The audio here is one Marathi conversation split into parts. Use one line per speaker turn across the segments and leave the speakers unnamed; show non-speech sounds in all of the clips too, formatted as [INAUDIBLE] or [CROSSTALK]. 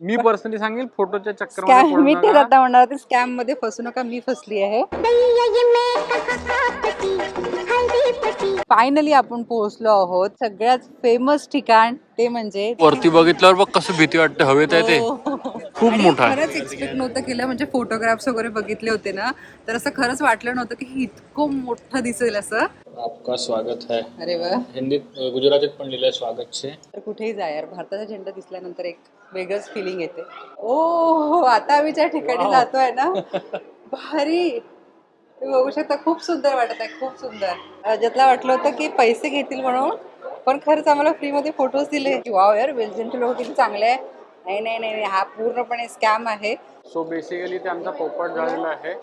मी पर्सनली सांगेल फोटोच्या
स्कॅम मी तेच
चक्कर
आता म्हणणार होते स्कॅममध्ये फसू नका मी फसली आहे. फायनली आपण पोहोचलो आहोत सगळ्यात फेमस ठिकाण ते म्हणजे
वरती बघितल्यावर बघ कसं भीती वाटते हवेत आहे ते.
हो.
खूप मोठा
खरंच एक्सपेक्ट नव्हतं केलं म्हणजे फोटोग्राफ्स वगैरे बघितले होते ना तर असं खरंच वाटलं नव्हतं की इतकं मोठं दिसेल असं.
आपका स्वागत है।
अरे वा
हिंदीत गुजरातीत पण लिहिलंय स्वागत छे।
तर कुठेही जा यार भारताचा झेंडा दिसल्यानंतर एक वेगळंच फिलिंग येते. ओ आता आम्ही ज्या ठिकाणी. जातोय ना [LAUGHS] भारी! तुम्ही बघू शकता खूप सुंदर वाटत आहे खूप सुंदर. अजतला वाटलं होतं की पैसे घेतील म्हणून पण खरंच आम्हाला फ्रीमध्ये फोटोज दिले. की वाव यार बेल्जियमचे लोक किती चांगले आहे. नाही नाही नाही नाही, हा पूर्णपणे स्कॅम आहे.
सो बेसिकली ते आमचा पोपट झालेला आहे.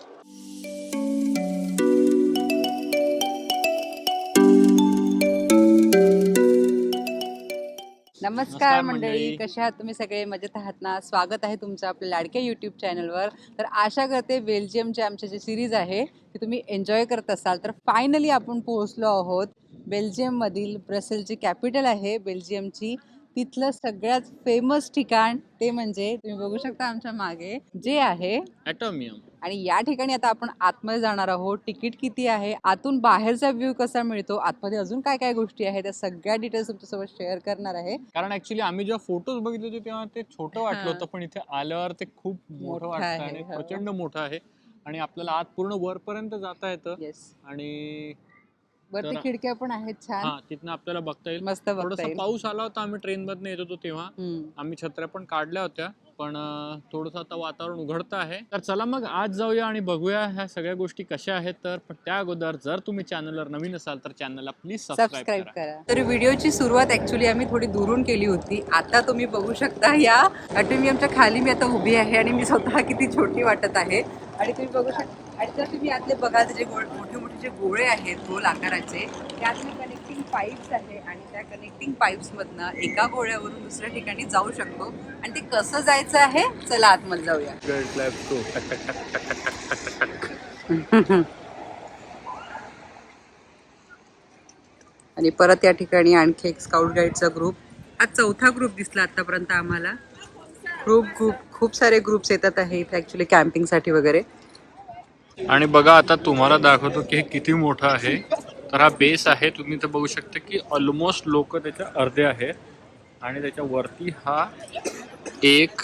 नमस्कार मंडळी कशा आहात तुम्ही? सगळे मजेत आहात ना? स्वागत आहे तुमचं आपल्या लाडक्या युट्यूब चॅनलवर तर आशा करते बेल्जियमचे आमचे जे सिरीज आहे ती तुम्ही एन्जॉय करत असाल. तर फायनली आपण पोहोचलो आहोत बेल्जियममधील ब्रसेलची कॅपिटल आहे बेल्जियमची. तिथलं सगळ्यात फेमस ठिकाण ते म्हणजे तुम्ही बघू शकता आमच्या मागे जे आहे.
ॲटोमियम
आणि या ठिकाणी आता आपण आतमध्ये जाणार आहोत. तिकीट किती आहे? आतून बाहेरचा व्ह्यू कसा मिळतो? आतमध्ये अजून काय काय गोष्टी आहेत? त्या सगळ्या डिटेल्स तुमच्यासोबत शेअर करणार आहे.
कारण ऍक्च्युली आम्ही जेव्हा फोटोज बघितले होते तेव्हा ते छोटं वाटलं. होतं पण इथे आल्यावर ते खूप मोठं वाटतं आणि
हो.
प्रचंड मोठं आहे. आणि आपल्याला आत पूर्ण वरपर्यंत जाता येतं. आणि
वरती
तर-
खिडक्या पण आहेत छान.
हा तिथनं आपल्याला बघता येईल.
मस्त बघता
थोडासा
येईल.
पाऊस आला होता आम्ही ट्रेन मधनं येत होतो तेव्हा.
हम्म.
आम्ही छत्र्या पण काढल्या होत्या पण थोडस आता वातावरण उघडतं आहे. तर चला मग आज जाऊया आणि बघूया ह्या सगळ्या गोष्टी कशा आहेत. तर पण त्या अगोदर जर तुम्ही चॅनलवर नवीन असाल तर चॅनलला प्लीज सबस्क्राईब
सबस्क्राईब
करा.
करा. तर व्हिडिओची सुरुवात ऍक्च्युली आम्ही थोडी दुरून केली होती. आता तुम्ही बघू शकता या अटोमियमच्या खाली मी आता उभी आहे आणि मी स्वतः किती छोटी वाटत आहे. आणि तुम्ही बघू शकता आणि जर तुम्ही आतले बघाल तर जे गो- मोठे मोठे जे गोळे आहेत गोल आकाराचे त्यातले कनेक्टिंग पाईप्स आहे आणि त्या कनेक्टिंग पाईप्स मधनं एका गोळ्यावरून दुसऱ्या ठिकाणी जाऊ शकतो. आणि ते कसं जायचं आहे? चला आतमध्ये जाऊया. [LAUGHS] आणि परत या ठिकाणी आणखी एक स्काउट गाईडचा ग्रुप हा चौथा ग्रुप दिसला आतापर्यंत आम्हाला. ग्रुप ग्रुप खूप सारे ग्रुप्स येतात आहे इथे ऍक्च्युली कॅम्पिंगसाठी वगैरे.
आणि बघा आता तुम्हाला दाखवतो की हे किती मोठं आहे. तर हा बेस आहे. तुम्ही तर बघू शकता की ऑलमोस्ट लोक त्याच्या अर्धे आहेत. आणि त्याच्या वरती हा एक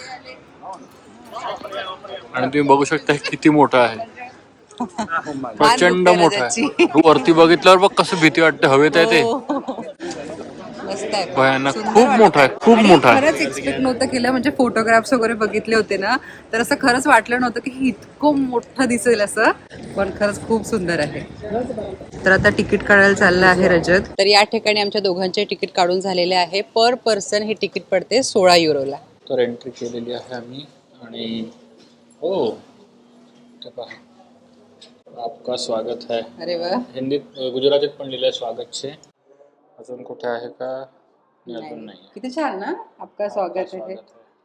आणि तुम्ही बघू शकता हे किती मोठं आहे. [LAUGHS] प्रचंड मोठं. आहे. वरती बघितल्यावर बघ कसं भीती वाटते. हवेत आहे ते.
हो. मस्त आहे.
भयानक.
सुंदर
खूप
वाटत
मोठं आहे, खूप
आणि
मोठं आहे.
खरंच एक्सपेक्ट नव्हतं केलं. म्हणजे फोटोग्राफ्स वगैरे बघितले होते ना तर असं खरंच वाटलं नव्हतं की हे इतकं मोठं दिसेल असं. पण खरंच खूप सुंदर आहे. तर आता तिकीट काढायला चाललं आहे रजत. तर या ठिकाणी आमच्या दोघांचे तिकीट काढून झालेले आहे. पर पर्सन हे तिकीट पडते सोळा युरोला.
तर एंट्री केलेली आहे आम्ही. आणि हो ते पहा. आपका स्वागत है.
अरे वा.
हिंदीत गुजरातीत पण लिहिलंय स्वागत छे अजून कुठे आहे का? नाही, अजून नाही.
किती छान ना. आपका स्वागत आहे.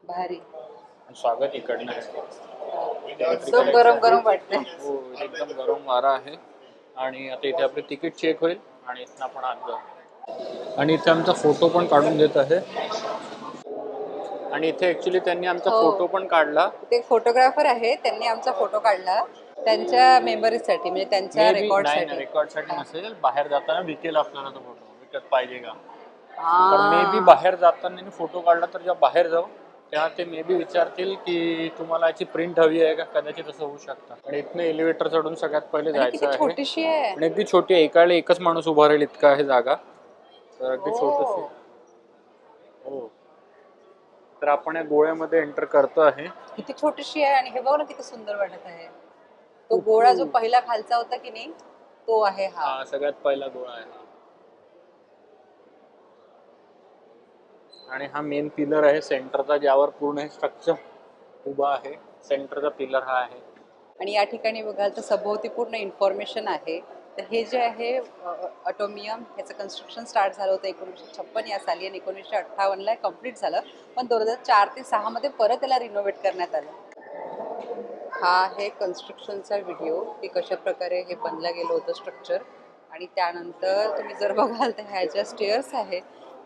भारी.
स्वागत इकडनं
एकदम गरम गरम वाटतंय
हो एकदम गरम वारा आहे. आणि आता इथे आपले तिकीट चेक होईल आणि इथनं आपण आत जाऊ. आणि इथे आमचा फोटो पण काढून देत आहे. आणि इथे ऍक्च्युली त्यांनी आमचा
हो.
फोटो पण काढला.
ते फोटोग्राफर आहे. त्यांनी आमचा फोटो काढला. त्यांच्या मेमरीजसाठी म्हणजे त्यांच्या रेकॉर्डसाठी
रेकॉर्डसाठी. नसेल. बाहेर जाताना विकेल आपल्याला तो फोटो विकत पाहिजे का? तर मे बी बाहेर जाताना फोटो काढला तर जेव्हा बाहेर जाऊ तेव्हा ते मे बी विचारतील की तुम्हाला याची प्रिंट हवी आहे का? कदाचित असं होऊ शकतं. आणि इथनं एलिव्हेटर चढून सगळ्यात पहिले जायचं आहे.
छोटीशी आहे.
आणि अगदी छोटी आहे. एकाला एकच माणूस उभा राहील इतका आहे जागा. तर अगदी
हो.
छोटस हो. तर आपण या गोळ्यामध्ये एंटर करतो आहे.
किती छोटीशी आहे आणि हे बघ ना किती सुंदर वाटत आहे. तो गोळा जो पहिला खालचा होता की नाही तो आहे हा.
हा सगळ्यात पहिला गोळा आहे हा. आणि हा मेन पिलर आहे सेंटरचा ज्यावर पूर्ण हे स्ट्रक्चर उभा आहे. सेंटरचा पिलर हा आहे.
आणि या ठिकाणी बघाल तर सभोवती पूर्ण इन्फॉर्मेशन आहे. तर हे जे आहे ऑटोमियम ह्याचं कन्स्ट्रक्शन स्टार्ट झालं होतं एकोणीसशे छप्पन या साली आणि एकोणीसशे अठ्ठावन्नला कंप्लीट झालं. पण दोन हजार चार ते सहामध्ये परत त्याला रिनोव्हेट करण्यात आलं. हा आहे कन्स्ट्रक्शनचा व्हिडिओ की कशा प्रकारे हे बनलं गेलं होतं स्ट्रक्चर आणि त्यानंतर तुम्ही जर बघाल तर ह्या ज्या स्टेअर्स आहे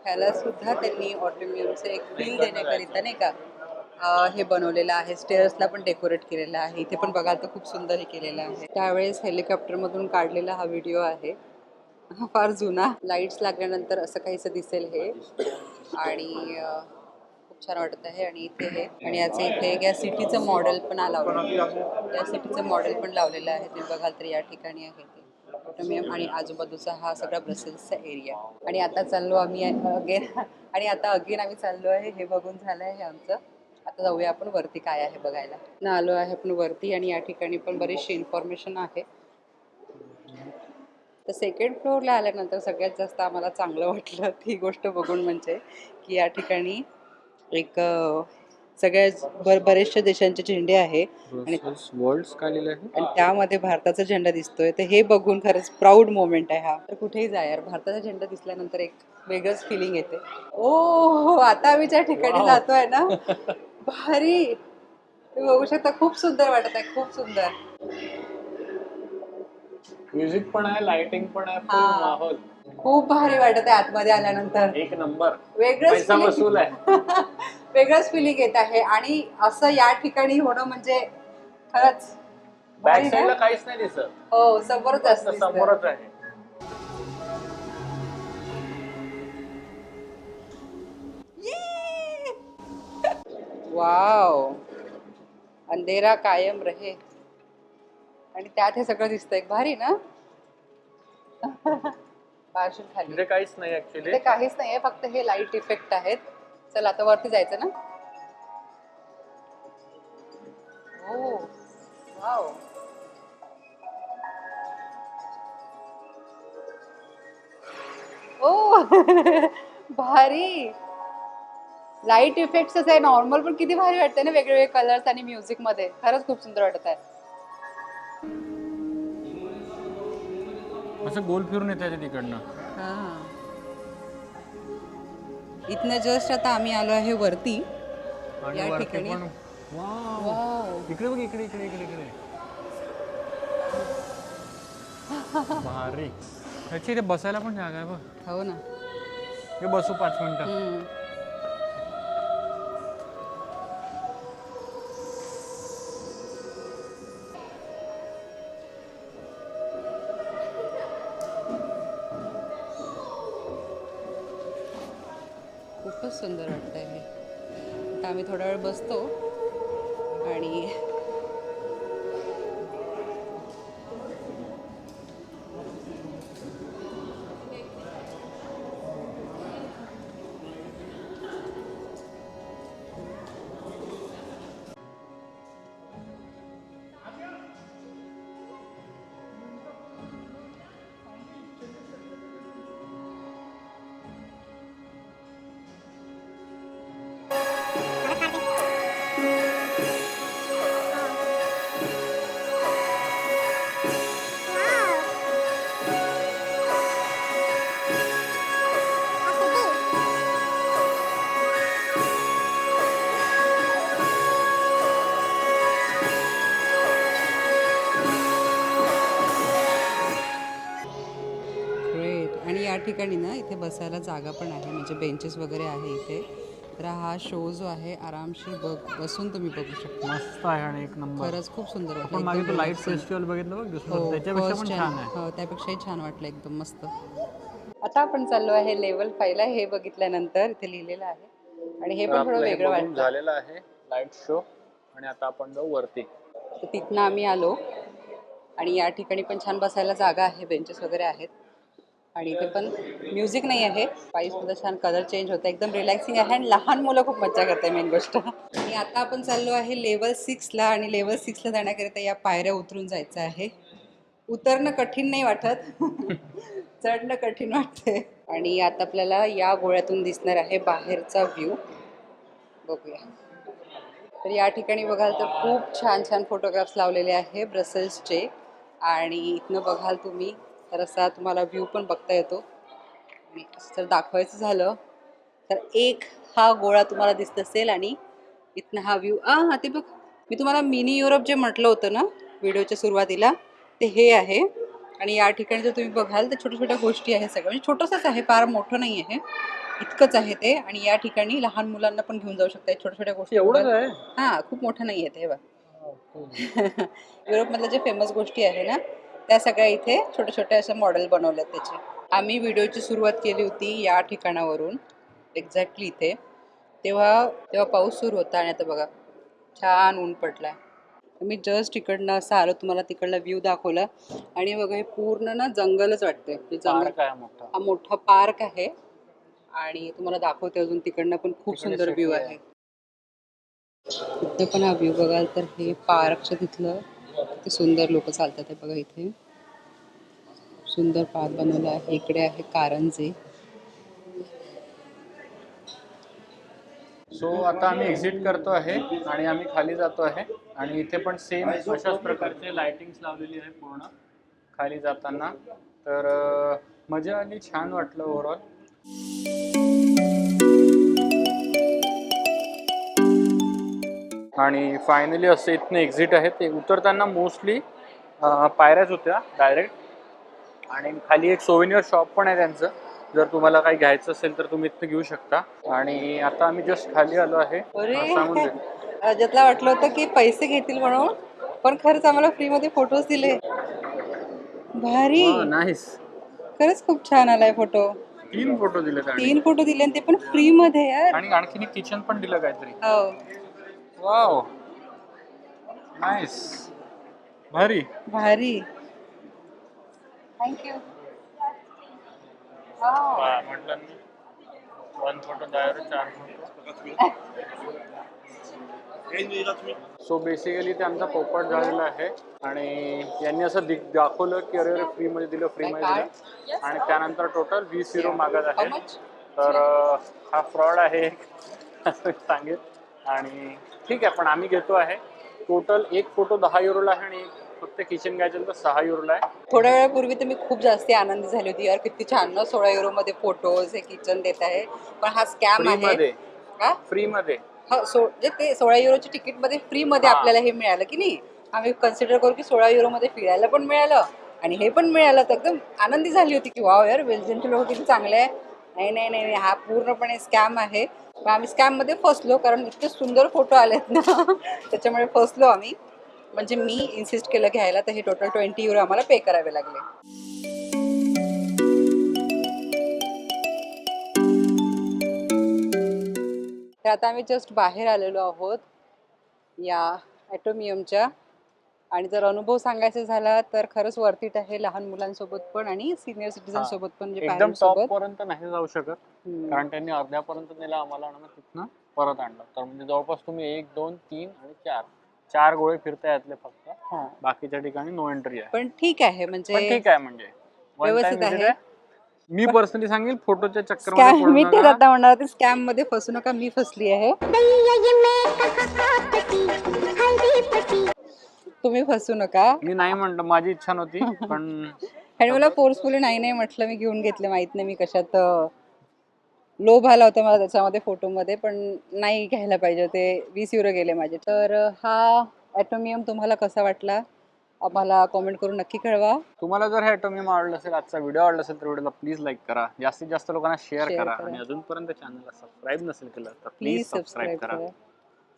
ह्याला सुद्धा त्यांनी ऑटोमियमचं एक फील देण्याकरिता नाही का? हे बनवलेलं आहे. स्टेअर्सला पण डेकोरेट केलेलं आहे. इथे पण बघाल तर खूप सुंदर हे केलेलं आहे. त्यावेळेस हेलिकॉप्टरमधून काढलेला हा व्हिडिओ आहे. फार जुना. लाईट्स लागल्यानंतर असं काहीसं दिसेल हे. आणि खूप छान वाटत आहे. आणि इथे हे आणि याचे इथे या सिटीचं मॉडेल पण लावलं या सिटीचं मॉडेल पण लावलेलं आहे. तुम्ही बघाल तर या ठिकाणी आहे ते. ऑटोमियम आणि आजूबाजूचा हा सगळा ब्रसेल्सचा एरिया आणि आता चाललो आम्ही अगेन [LAUGHS] आणि आता अगेन आम्ही चाललो आहे हे बघून झालं आहे आमचं. आता जाऊया आपण वरती काय आहे बघायला. ना आलो आहे आपण वरती आणि या ठिकाणी पण बरीचशी इन्फॉर्मेशन आहे. तर सेकंड फ्लोअरला आल्यानंतर सगळ्यात जास्त आम्हाला चांगलं वाटलं ती गोष्ट बघून म्हणजे की या ठिकाणी एक अ, सगळ्या बर बरेचशा देशांचे झेंडे आहे. आणि
वर्ल्ड काय लिहिलं आहे.
आणि त्यामध्ये भारताचा झेंडा दिसतोय. तर हे बघून खरंच प्राऊड मोमेंट आहे हा. तर कुठेही जा यार. भारताचा झेंडा दिसल्यानंतर एक वेगळंच फिलिंग येते. ओ हो, आता आम्ही ज्या ठिकाणी. जातोय ना [LAUGHS] भारी. तुम्ही बघू शकता खूप सुंदर वाटत आहे खूप सुंदर.
म्युझिक पण आहे लाइटिंग पण आहे
हा.
माहोल.
खूप भारी वाटत आहे आतमध्ये आल्यानंतर.
एक नंबर वसूल आहे. [LAUGHS]
वेगळंच फिलिंग येत आहे. आणि असं या ठिकाणी होणं म्हणजे खरंच
बॅक साईडला? काहीच नाही दिसत.
हो समोरच
फक्त
असतं
समोरच आहे.
वाव अंधेरा कायम रहे. आणि त्यात हे सगळं दिसतंय. भारी ना? [LAUGHS] पार्शल खाली.
काहीच नाही ऍक्च्युली
काहीच नाहीये फक्त हे लाइट इफेक्ट आहेत. चल आता वरती जायचं ना? हो वाव. ओ [LAUGHS] भारी. लाइट इफेक्ट्सच आहे नॉर्मल पण किती भारी वाटते ना वेगवेगळे कलर्स आणि म्युझिकमध्ये. खरंच खूप सुंदर वाटत आहे.
असं गोल फिरून येत आहे तिकडनं.
इथनं जस्ट आता आम्ही आलो आहे वरती. या ठिकाणी-
पण वाव
वाव
इकडे बघ इकडे इकडे इकडे इकडे. भारी. ह्याची इथे बसायला पण जागा आहे बघ.
हो ना.
हे बसू पाच मिनिटं.
सुंदर वाटतं सुंदर हे. आता आम्ही थोडा वेळ बसतो आणि ठिकाणी ना इथे बसायला जागा पण आहे म्हणजे बेंचेस वगैरे आहे इथे. तर हा शो जो आहे आरामशीर बघ बसून तुम्ही बघू शकता.
मस्त आहे आणि एक नंबर.
खरंच खूप सुंदर वाटलं.
पण मागे
एकदम
तो
लाइट.
फेस्टिवल बघितलं बघ
हो
दुसरं त्याच्यापेक्षा
first
पण
time.
छान आहे.
हो त्यापेक्षाही छान वाटलं एकदम मस्त. आता आपण चाललो आहे लेवल फायला हे बघितल्यानंतर इथे लिहिलेलं आहे. आणि हे पण
आपलं
थोडं
हे
वेगळं
बघून
वाटतं.
झालेलं आहे लाइट शो आणि आता आपण जाऊ वरती.
तर तिथनं आम्ही आलो. आणि या ठिकाणी पण छान बसायला जागा आहे बेंचेस वगैरे आहेत. आणि इथे पण म्युझिक नाही आहे. पायी सुद्धा छान कलर चेंज होतं एकदम रिलॅक्सिंग आहे आणि लहान मुलं खूप मज्जा करते मेन गोष्ट. आणि आता आपण चाललो आहे लेवल सिक्सला आणि लेवल सिक्सला जाण्याकरिता या पायऱ्या उतरून जायचं आहे. उतरणं कठीण नाही वाटत. [LAUGHS] चढणं कठीण वाटते आणि आता आपल्याला या गोळ्यातून दिसणार आहे बाहेरचा व्ह्यू बघूया. तर या ठिकाणी बघाल तर खूप छान छान फोटोग्राफ्स लावलेले आहे ब्रसेल्सचे आणि इथनं बघाल तुम्ही तर असा तुम्हाला व्ह्यू पण बघता येतो. जर दाखवायचं झालं तर एक हा गोळा तुम्हाला दिसत असेल आणि इथनं हा व्ह्यू आ हा ते बघ. मी तुम्हाला मिनी युरोप जे म्हटलं होतं ना व्हिडिओच्या सुरुवातीला ते हे आहे. आणि या ठिकाणी जर तुम्ही बघाल तर छोट्या छोट्या गोष्टी आहेत सगळ्या. म्हणजे छोटंसंच आहे फार मोठं नाही आहे. इतकंच आहे ते. आणि या ठिकाणी लहान मुलांना पण घेऊन जाऊ शकता छोट्या छोट्या गोष्टी.
आहे
हा खूप मोठं नाही आहे ते बघ. युरोपमधल्या जे फेमस गोष्टी आहे ना त्या सगळ्या इथे छोट्या छोट्या अशा मॉडेल बनवल्यात त्याचे. आम्ही व्हिडिओची सुरुवात केली होती या ठिकाणावरून एक्झॅक्टली इथे. तेव्हा तेव्हा पाऊस सुरू होता आणि आता बघा छान ऊन पडलाय. मी जस्ट तिकडनं असं आलो तुम्हाला तिकडला व्ह्यू दाखवला. आणि बघा हे पूर्ण ना जंगलच वाटतंय. हे जंगल हा मोठा पार्क आहे. आणि तुम्हाला दाखवते अजून तिकडनं पण खूप सुंदर व्ह्यू आहे. इथे पण हा व्ह्यू बघाल तर हे पार्कच्या तिथलं ते सुंदर लोक चालतात आहे बघा इथे. सुंदर पार्क बनवला आहे. इकडे आहे कारंजे.
सो आता आम्ही एक्झिट करतो आहे आणि आम्ही खाली जातो आहे. आणि इथे पण सेम अशाच प्रकारचे लाइटिंग लावलेली आहे पूर्ण. खाली जाताना. तर मजा आली छान वाटलं ओव्हरऑल आणि फायनली असं इथनं एक्झिट आहे. ते उतरताना मोस्टली पायऱ्याच होत्या डायरेक्ट आणि खाली एक सोविनियर शॉप पण आहे त्यांचं. जर तुम्हाला काही घ्यायचं असेल तर तुम्ही इथनं घेऊ शकता. आणि आता आम्ही जस्ट खाली आलो आहे. सांगून
अजतला वाटलं होतं की पैसे घेतील म्हणून पण खरंच आम्हाला फ्रीमध्ये फोटोज दिले. भारी!
नाहीस
खरंच खूप छान आलाय फोटो
तीन फोटो दिले
तीन फोटो दिले ते पण फ्री मध्ये
आणि आणखीन एक किचन पण दिलं काहीतरी.
हो.
वाव नाईस भारी
भारी थँक्यू
म्हटलं वन फोटो चार फोटो सो बेसिकली ते आमचा पोपट झालेला आहे. आणि यांनी असं दाखवलं की अरे अरे फ्रीमध्ये दिलं फ्रीमध्ये दिलं. आणि त्यानंतर टोटल वीस युरो मागत आहे? तर हा फ्रॉड आहे. [LAUGHS] सांगेल. आणि ठीक आहे पण आम्ही घेतो आहे. टोटल एक फोटो दहा युरोला आहे आणि फक्त किचन तर सहा युरोला आहे.
थोड्या वेळापूर्वी तर मी खूप जास्ती आनंदी झाली होती. यार किती छान ना सोळा युरो मध्ये फोटोज हे किचन देत आहे. पण हा स्कॅम आहे.
फ्रीमध्ये
का
फ्रीमध्ये
हा सो जे ते सोळा युरोच्या तिकीटमध्ये फ्री मध्ये
हा.
आपल्याला हे मिळालं की नाही? आम्ही कन्सिडर करू की सोळा युरो मध्ये फिरायला पण मिळालं. आणि हे पण मिळालं तर एकदम आनंदी झाली होती की वाव यार बेल्जियमचे लोक किती चांगले आहे. नाही नाही नाही नाही, हा पूर्णपणे स्कॅम आहे. आम्ही स्कॅममध्ये फसलो कारण इतके सुंदर फोटो आलेत ना त्याच्यामुळे फसलो आम्ही. म्हणजे मी इन्सिस्ट केलं घ्यायला तर हे टोटल ट्वेंटी युरो आम्हाला पे करावे लागले. तर आता आम्ही जस्ट बाहेर आलेलो आहोत या ॲटोमियमच्या आणि जर अनुभव सांगायचा झाला तर खरंच वर्थिट आहे लहान मुलांसोबत पण आणि सिनियर सिटीजन. सोबत पण म्हणजे
एकदम टॉप पर्यंत नाही जाऊ शकत. कारण त्यांनी अर्ध्यापर्यंत नेलं आम्हाला आणि तिथनं परत आणलं. तर म्हणजे जवळपास तुम्ही एक दोन तीन आणि चार. चार गोळे फिरता यातले फक्त.
हा.
बाकीच्या ठिकाणी नो एंट्री आहे.
पण ठीक आहे
पण
म्हणजे
ठीक आहे म्हणजे.
व्यवस्थित
visit
आहे.
मी पर्सनली सांगेल फोटोच्या चक्कर
मी तेच आता म्हणणार होते स्कॅममध्ये फसू नका मी फसली आहे. तुम्ही फसू नका.
मी नाही म्हणलं माझी इच्छा नव्हती [LAUGHS] पण
आणि मला फोर्सफुली नाही नाही म्हटलं मी घेऊन घेतलं माहीत नाही मी कशात लोभ आला होता मला त्याच्यामध्ये फोटोमध्ये पण नाही घ्यायला पाहिजे होते वीस युरो गेले माझे. तर हा ॲटोमियम तुम्हाला कसा वाटला? आम्हाला कॉमेंट करून नक्की कळवा.
तुम्हाला जर हे ॲटोमियम आवडलं असेल आजचा व्हिडिओ आवडला असेल तर व्हिडिओला प्लीज लाईक करा. जास्तीत जास्त लोकांना शेअर करा. आणि अजूनपर्यंत चॅनलला सबस्क्राईब नसेल केलं तर
प्लीज
सबस्क्राईब
सबस्क्राईब
करा.
करा.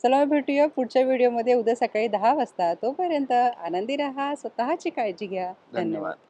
चला भेटूया पुढच्या व्हिडिओमध्ये. उद्या सकाळी दहा वाजता. तोपर्यंत आनंदी राहा स्वतःची काळजी घ्या.
धन्यवाद.